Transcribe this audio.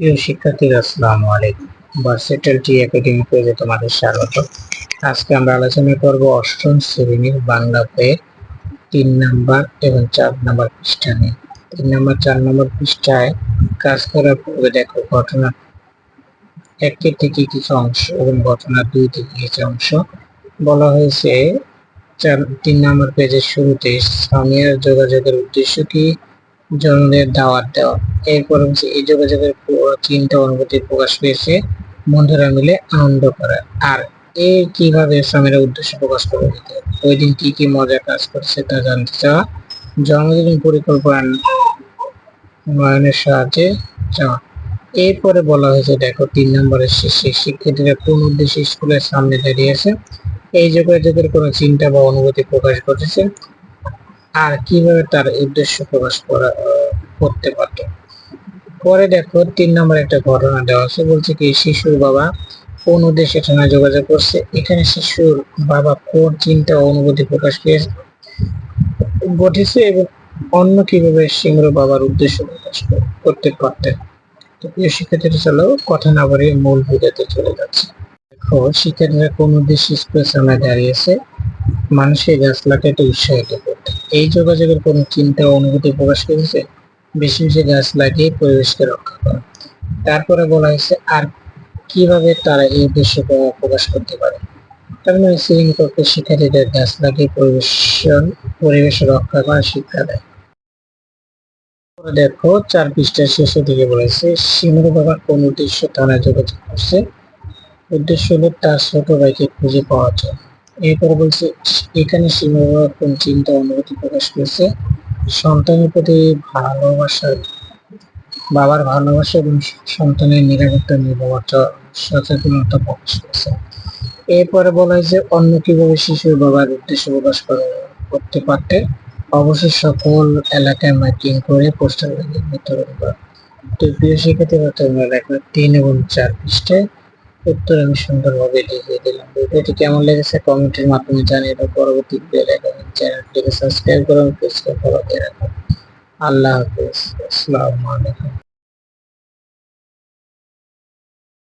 প্রিয় শিক্ষার্থীরা, আসসালামু আলাইকুম। ভার্সেটাল টি একাডেমি পেজে তোমাদের স্বাগত। আজকে আমরা আলোচনা করব অষ্টম শ্রেণির বাংলা বইয়ের তিন নাম্বার এবং চার নাম্বার পৃষ্ঠা নিয়ে। তিন নাম্বার, চার নাম্বার পৃষ্ঠায় কাজ করার পূর্বে দেখো ঘটনা একের থেকে কিছু অংশ এবং ঘটনা দুই থেকে কিছু অংশ। বলা হয়েছে, চার, তিন নাম্বার পেজের শুরুতে স্থানীয় যোগাযোগের উদ্দেশ্য কি? জনদের দাওয়াত দেওয়া। এরপর হচ্ছে এই যোগাযোগের চিন্তা অনুভূতি প্রকাশ পেয়েছে বন্ধুরা মিলে আনন্দ করা। আর এ কীভাবে স্বামীরা উদ্দেশ্য প্রকাশ করে দিতে ওই দিন কি কি মজা কাজ করছে তা জানতে চাওয়া। জন্মদিন পরিকল্পনা সাহায্যে চাওয়া। এরপরে বলা হয়েছে, দেখো, তিন নম্বরের শেষে শিক্ষার্থীরা কোন উদ্দেশ্যে স্কুলের সামনে দাঁড়িয়েছে এই যোগাযোগের কোনো চিন্তা বা অনুভূতি প্রকাশ করেছে আর কীভাবে তার উদ্দেশ্য প্রকাশ করা করতে পারত? পরে দেখো, তিন নম্বর একটা ঘটনা দেওয়া আছে। বলছে কি, শিশুর বাবা কোন উদ্দেশ্যে থানায় যোগাযোগ করছে? এখানে শিশুর বাবা কোন চিন্তা অনুভূতি প্রকাশ পেয়েছে, ঘটেছে এবং অন্য কীভাবে সিংহ বাবার উদ্দেশ্য প্রকাশ করতে পারতেন? তো প্রিয় শিক্ষার্থীরা, চলো কথা না বলে মূল ভিডিওতে চলে যাচ্ছে। দেখো, শিক্ষার্থীরা কোন উদ্দেশ্যে স্কুলের সামনে দাঁড়িয়েছে? মানুষের গাছ লাগাতে উৎসাহিত এই যোগাযোগের কোনো চিন্তা অনুভূতি প্রকাশ করেছে? বেশি বেশি গাছ লাগিয়ে পরিবেশকে রক্ষা করা। তারপরে বলা হয়েছে, আর কীভাবে তারা এই উদ্দেশ্য প্রকাশ করতে পারে? তার মানে শ্রেণীকক্ষে শিক্ষার্থীদের গাছ লাগিয়ে পরিবেশ পরিবেশ রক্ষা করা শিক্ষা দেয়। দেখো, চার পৃষ্ঠার শেষের দিকে বলেছে সিমুর বাবা কোন উদ্দেশ্য থানায় যোগাযোগ করছে? উদ্দেশ্য হলো তার ছোট ভাইকে খুঁজে পাওয়া যায় এরপর বলছে, এখানে কোন চিন্তা অনুভূতি প্রকাশ করেছে? সন্তানের প্রতি ভালোবাসা বাবার ভালোবাসা এবং সন্তানের নিরাপত্তা চ- সচেতনতা প্রকাশ করেছে। এরপরে বলা হয়েছে, অন্য কীভাবে শিশুর বাবার উদ্দেশ্য প্রকাশ করে- করতে পারতে? অবশ্যই সকল এলাকায় মাইকিং করে পোস্টার বিতরণ করা। তো প্রিয় তিন এবং চার পৃষ্ঠে উত্তর আমি সুন্দরভাবে লিখে দিলাম। ভিডিওটি কেমন লেগেছে কমেন্টের মাধ্যমে জানিয়ে দাও। পরবর্তী ভিডিও দেখার চ্যানেলটিকে সাবস্ক্রাইব করুন পেজকে ফলো দিয়ে আল্লাহ হাফিজ। আসসালামু আলাইকুম।